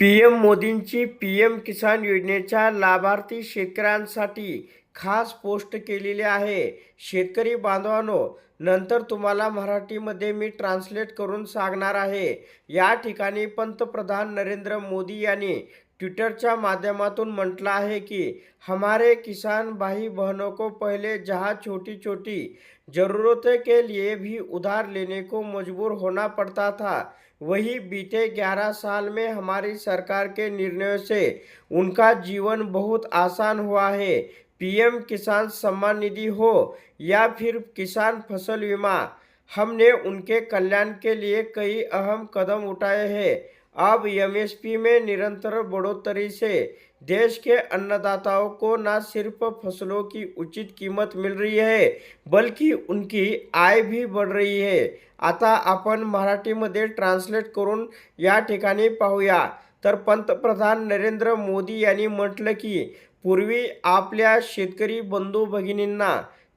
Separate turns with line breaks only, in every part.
P M मोदींची P M Kisan योजनेच्या लाभार्थी शेतकऱ्यांसाठी खास पोस्ट केलेली आहे. शेतकरी बांधवांनो नंतर तुम्हाला मराठीमध्ये मी ट्रान्सलेट करून सांगणार आहे. या ठिकाणी पंतप्रधान नरेंद्र मोदी यांनी ट्विटरच्या माध्यमातून म्हटलं आहे की, हमारे किसान भाई बहनों को पहले जहाँ छोटी छोटी ज़रूरतों के लिए भी उधार लेने को मजबूर होना पड़ता था, वही बीते 11 साल में हमारी सरकार के निर्णयों से उनका जीवन बहुत आसान हुआ है। पीएम किसान सम्मान निधि हो या फिर किसान फ़सल बीमा, हमने उनके कल्याण के लिए कई अहम कदम उठाए हैं। अब एमएसपी में निरंतर बढ़ोतरी से देश के अन्नदाताओं को न सिर्फ फसलों की उचित कीमत मिल रही है बल्कि उनकी आय भी बढ़ रही है। आता आपण मराठीमध्ये ट्रान्सलेट करून या ठिकाणी पाहूया. तर पंतप्रधान नरेंद्र मोदी यांनी म्हटलं की पूर्वी आपल्या शेतकरी बंधू भगिनींना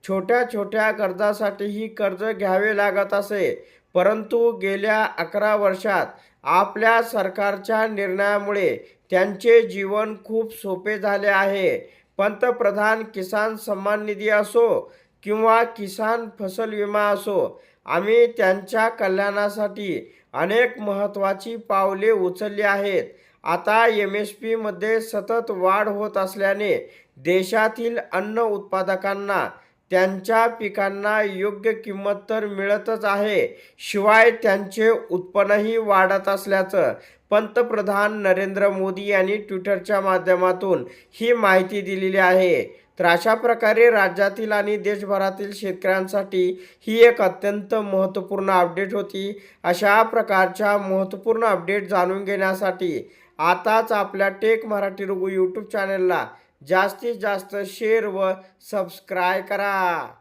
छोट्या छोट्या कर्जासाठीही कर्ज घ्यावे लागत असे. परंतु गेल्या अकरा वर्षात आपल्या सरकारच्या निर्णयामुळे त्यांचे जीवन खूप सोपे झाले आहे. पंतप्रधान किसान सन्मान निधी असो किंवा किसान फसल विमा असो आम्ही त्यांच्या कल्याणासाठी अनेक महत्त्वाची पावले उचलली आहेत. आता एम एस पीमध्ये सतत वाढ होत असल्याने देशातील अन्न उत्पादकांना त्यांच्या पिकांना योग्य किंमत तर मिळतच आहे. शिवाय त्यांचे उत्पन्नही वाढत असल्याचं पंतप्रधान नरेंद्र मोदी यांनी ट्विटरच्या माध्यमातून ही माहिती दिलेली आहे. तर अशा प्रकारे राज्यातील आणि देशभरातील शेतकऱ्यांसाठी ही एक अत्यंत महत्त्वपूर्ण अपडेट होती. अशा प्रकारच्या महत्त्वपूर्ण अपडेट जाणून घेण्यासाठी आताच आपल्या टेक मराठी रुगू यूट्यूब चॅनलला जास्तीत जास्त शेअर व सबस्क्राईब करा.